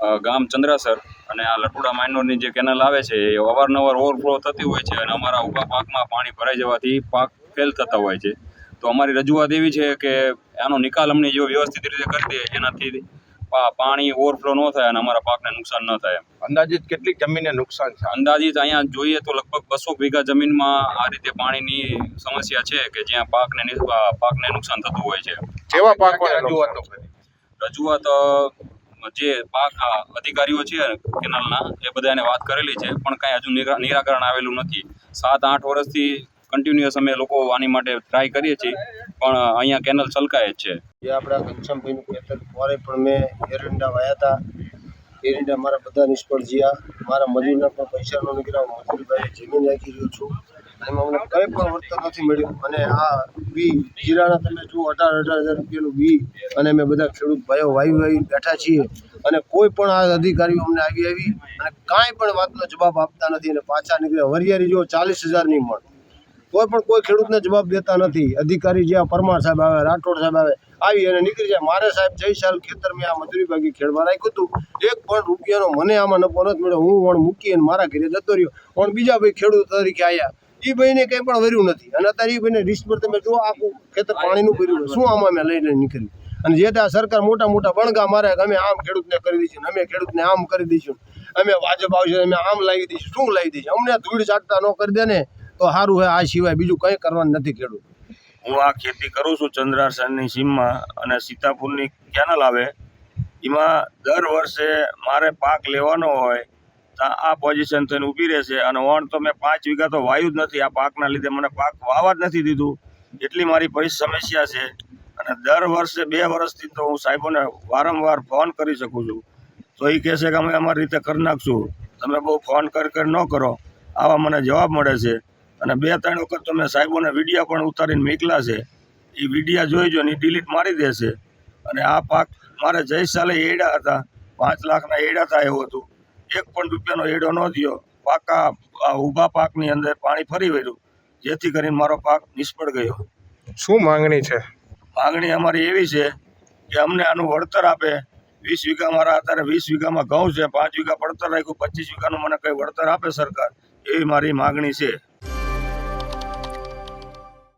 ગામ ચંદ્રાસર અને આ લટુડા માઇનોરની જે કેનલ આવે છે એ અવારનવાર ઓવરફ્લો થતી હોય છે અને અમારા ઊભા પાકમાં પાણી ભરાઈ જવાથી પાક ફેલ થતા હોય છે. તો અમારી રજૂઆત એવી છે કે આનો નિકાલ અમને જો વ્યવસ્થિત રીતે કરી દે એનાથી પાણી ઓવરફ્લો ન થાય અને અમારા પાકને નુકસાન ન થાય અંદાજિત કેટલી જમીનને નુકસાન છે અંદાજિત અહીંયા જોઈએ તો લગભગ બસો વીઘા જમીનમાં આ રીતે પાણીની સમસ્યા છે કે જ્યાં પાકને પાકને નુકસાન થતું હોય છે. કેવા પાકો રજૂઆતો રજૂઆત જે પાક અધિકારીઓ છે, કેનાલના, એ બધાને વાત કરેલી છે, પણ કાંઈ હજુ નિરા- નિરાકરણ આવેલું નથી. સાત, આઠ વર્ષથી કન્ટિન્યુઅસ અમે લોકો આની માટે ટ્રાય કરીએ છીએ, પણ અહીંયા કેનલ છલકાય જ છે. જે આપણા ઘનશ્યામભાઈનું ખેતર ફોરે પણ મેં એરંડા વાયા હતા. એરંડા મારા બધા નિષ્ફળ ગયા મારા મજૂરના પણ પૈસાનો નીકળ્યા હું મજૂરી જમીન રાખી રહ્યો છું. એમાં અમને કંઈ પણ વળતર નથી મળ્યું. અને આ બી, જીરાના તમે જુઓ, અઢાર અઢાર હજાર રૂપિયાનું બી. અને અમે બધા ખેડૂત ભાઈઓ વાવી વાવી બેઠા છીએ. અને કોઈ પણ આ અધિકારીઓ અમને આવી આવી અને કાંઈ પણ વાતનો જવાબ આપતા નથી અને પાછા નીકળ્યા વરિયારી જુઓ, ચાલીસ હજારની મળ કોઈ પણ કોઈ ખેડૂતને જવાબ દેતા નથી. અધિકારી જ્યાં પરમાર સાહેબ આવે, રાઠોડ સાહેબ આવે આવી અને નીકળી જાય. મારે સાહેબ જય સાલ ખેતર મેં આ મજૂરી ભાગી ખેડવા રાખ્યું હતું. એક પણ રૂપિયાનો મને આમાં નફો નથી મળ્યો. હું વણ મૂકી અને મારા ઘરે જતો રહ્યો. પણ બીજા ભાઈ ખેડૂત તરીકે આવ્યા એ ભાઈને કંઈ પણ વર્યું નથી. અને અત્યારે એ ભાઈને રિસ્ક પર તમે જુઓ, આખું ખેતર પાણીનું ભર્યું શું આમાં મેં લઈને નીકળ્યું? અને જે ત્યાં સરકાર મોટા મોટા બણગા મારે અમે આમ ખેડૂતને કરી દઈશું અમે ખેડૂતને આમ કરી દઈશું અમે વાજબ આવશે અમે આમ લાવી દઈશું. શું લાવી દઈશું? અમને ધૂળ ચાટતા ન કરી દે ને તો સારું હોય આ સિવાય બીજું કંઈ કરવાનું નથી ખેડૂત. હું આ ખેતી કરું છું ચંદ્રાસનની સીમમાં અને સીતાપુરની કેનલ આવે, એમાં દર વર્ષે મારે પાક લેવાનો હોય, તો આ પોઝિશન થઈને ઊભી રહેશે અને વણ તો મેં પાંચ વીઘા તો વાયું જ નથી. આ પાકના લીધે મને પાક વાવા જ નથી દીધું. એટલી મારી પરી સમસ્યા છે અને દર વર્ષે બે વર્ષથી તો હું સાહેબોને વારંવાર ફોન કરી શકું છું. તો એ કહેશે કે અમે અમારી રીતે કરી નાખશું. તમે બહુ ફોન કરી કરી ન કરો. આવા મને જવાબ મળે છે. અને બે ત્રણ વખત તો મેં સાહેબોને વિડીયા પણ ઉતારીને મીકલા છે. એ વિડીયા જોઈ જોઈને ડિલીટ મારી દેશે. અને આ પાક મારે જય સાલે એડા હતા. પાંચ લાખના એડા થાય એવું હતું. એક પણ રૂપિયાનો એડો ન થયો. પાકા આ ઊભા પાકની અંદર પાણી ફરી વળ્યું. જેથી કરીને મારો પાક નિષ્ફળ ગયો. શું માંગણી છે? માગણી અમારી એવી છે કે અમને આનું વળતર આપે. વીસ વીઘા મારા અત્યારે વીસ વીઘામાં ઘઉં છે. પાંચ વીઘા પડતર રાખ્યું. પચીસ વીઘાનું મને કંઈ વળતર આપે સરકાર? એવી મારી માગણી છે.